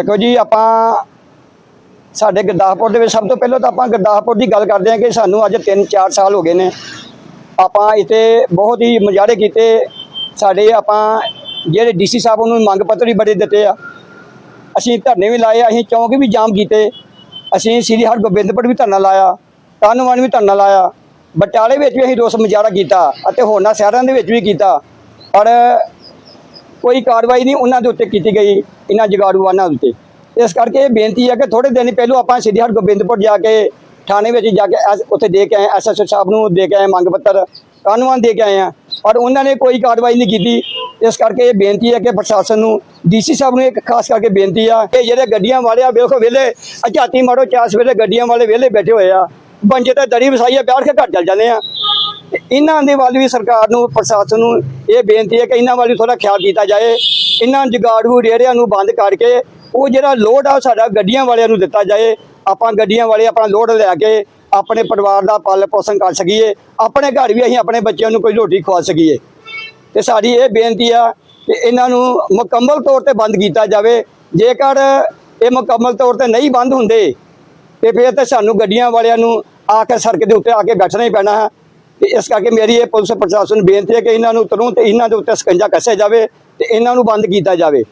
ਦੇਖੋ ਜੀ, ਆਪਾਂ ਸਾਡੇ ਗੁਰਦਾਸਪੁਰ ਦੇ ਵਿੱਚ ਸਭ ਤੋਂ ਪਹਿਲਾਂ ਤਾਂ ਆਪਾਂ ਗੁਰਦਾਸਪੁਰ ਦੀ ਗੱਲ ਕਰਦੇ ਹਾਂ ਕਿ ਸਾਨੂੰ ਅੱਜ 3-4 ਸਾਲ ਹੋ ਗਏ ਨੇ। ਆਪਾਂ ਇੱਥੇ ਬਹੁਤ ਹੀ ਮੁਜ਼ਾਹਰੇ ਕੀਤੇ। ਸਾਡੇ ਆਪਾਂ ਜਿਹੜੇ ਡੀਸੀ ਸਾਹਿਬ ਨੂੰ ਮੰਗ ਪੱਤਰ ਵੀ ਬੜੇ ਦਿੱਤੇ ਆ। ਅਸੀਂ ਧਰਨੇ ਵੀ ਲਾਏ, ਅਸੀਂ ਚੌਂਕ ਵੀ ਜਾਮ ਕੀਤੇ। ਅਸੀਂ ਸ੍ਰੀ ਹਰਗੋਬਿੰਦਪੁਰ ਵੀ ਧਰਨਾ ਲਾਇਆ ਕਾਨੂੰਵਾਨ ਵੀ ਧਰਨਾ ਲਾਇਆ। ਬਟਾਲੇ ਵਿੱਚ ਵੀ ਅਸੀਂ ਰੋਸ ਮੁਜ਼ਾਹਰਾ ਕੀਤਾ ਅਤੇ ਹੋਰਨਾਂ ਸ਼ਹਿਰਾਂ ਦੇ ਵਿੱਚ ਵੀ ਕੀਤਾ। ਪਰ ਕੋਈ ਕਾਰਵਾਈ ਨਹੀਂ ਉਹਨਾਂ ਦੇ ਉੱਤੇ ਕੀਤੀ ਗਈ, ਇਹਨਾਂ ਜਗਾੜੂਆਨਾਂ ਉੱਤੇ। ਇਸ ਕਰਕੇ ਇਹ ਬੇਨਤੀ ਹੈ ਕਿ ਥੋੜੇ ਦਿਨ ਪਹਿਲਾਂ ਆਪਾਂ ਸ੍ਰੀ ਹਰਗੋਬਿੰਦਪੁਰ ਜਾ ਕੇ, ਥਾਣੇ ਵਿੱਚ ਜਾ ਕੇ ਐਸ- ਉੱਥੇ ਦੇ ਕੇ ਆਏ ਐਸਐਸਓ ਸਾਹਿਬ ਨੂੰ ਦੇ ਕੇ ਆਏ, ਮੰਗ ਪੱਤਰ, ਕਾਨੂੰਨ ਦੇ ਕੇ ਆਏ ਆ ਪਰ ਉਹਨਾਂ ਨੇ ਕੋਈ ਕਾਰਵਾਈ ਨਹੀਂ ਕੀਤੀ। ਇਸ ਕਰਕੇ ਇਹ ਬੇਨਤੀ ਹੈ ਕਿ ਪ੍ਰਸ਼ਾਸਨ ਨੂੰ ਡੀਸੀ ਸਾਹਿਬ ਨੂੰ ਇੱਕ ਖਾਸ ਕਰਕੇ ਬੇਨਤੀ ਆ ਕਿ ਜਿਹੜੇ ਗੱਡੀਆਂ ਵਾਲੇ ਆ ਵੇਖੋ ਵੇਲੇ ਅਝਾਤੀ ਮਾਰੋ ਚਾਸ ਵੇਲੇ ਗੱਡੀਆਂ ਵਾਲੇ ਵੇਲੇ ਬੈਠੇ ਹੋਏ ਆ। ਬੰਜੇ ਤੇ ਦਰੀ ਵਸਾਈਆ ਬੈਠ ਕੇ ਘਰ ਚੱਲ ਜਾਂਦੇ ਆ। ਇਹਨਾਂ ਦੇ ਵੱਲ ਵੀ ਸਰਕਾਰ ਨੂੰ, ਪ੍ਰਸ਼ਾਸਨ ਨੂੰ ਇਹ ਬੇਨਤੀ ਹੈ ਕਿ ਇਹਨਾਂ ਵੱਲ ਵੀ ਥੋੜਾ ਖਿਆਲ ਕੀਤਾ ਜਾਏ। ਇਹਨਾਂ ਜਗਾੜੂ ਰੇੜਿਆਂ ਨੂੰ ਬੰਦ ਕਰਕੇ ਉਹ ਜਿਹੜਾ ਲੋਡ ਆ, ਉਹ ਸਾਡਾ ਗੱਡੀਆਂ ਵਾਲਿਆਂ ਨੂੰ ਦਿੱਤਾ ਜਾਏ। ਆਪਾਂ ਗੱਡੀਆਂ ਵਾਲੇ ਆਪਣਾ ਲੋਡ ਲੈ ਕੇ ਆਪਣੇ ਪਰਿਵਾਰ ਦਾ ਪਾਲਣ ਪੋਸ਼ਣ ਕਰ ਸਕੀਏ। ਆਪਣੇ ਘਰ ਵੀ ਅਸੀਂ ਆਪਣੇ ਬੱਚਿਆਂ ਨੂੰ ਕੋਈ ਰੋਟੀ ਖਵਾ ਸਕੀਏ। ਤੇ ਸਾਡੀ ਇਹ ਬੇਨਤੀ ਆ ਕਿ ਇਹਨਾਂ ਨੂੰ ਮੁਕੰਮਲ ਤੌਰ ਤੇ ਬੰਦ ਕੀਤਾ ਜਾਵੇ। ਜੇਕਰ ਇਹ ਮੁਕੰਮਲ ਤੌਰ ਤੇ ਨਹੀਂ ਬੰਦ ਹੁੰਦੇ, ਤੇ ਫਿਰ ਤਾਂ ਸਾਨੂੰ ਗੱਡੀਆਂ ਵਾਲਿਆਂ ਨੂੰ ਆ ਕੇ ਸੜਕ ਦੇ ਉੱਤੇ ਆ ਕੇ ਬੈਠਣਾ ਹੀ ਪੈਣਾ। ਹੈ ਇਸ ਕਰਕੇ ਮੇਰੀ ਇਹ ਪੁਲਿਸ ਪ੍ਰਸ਼ਾਸਨ ਨੂੰ ਬੇਨਤੀ ਹੈ ਕਿ ਇਹਨਾਂ ਨੂੰ ਤੁਰੰਤ ਇਹਨਾਂ ਦੇ ਉੱਤੇ ਸਕੰਜਾ ਕੱਸਿਆ ਜਾਵੇ ਤੇ ਇਹਨਾਂ ਨੂੰ ਬੰਦ ਕੀਤਾ ਜਾਵੇ।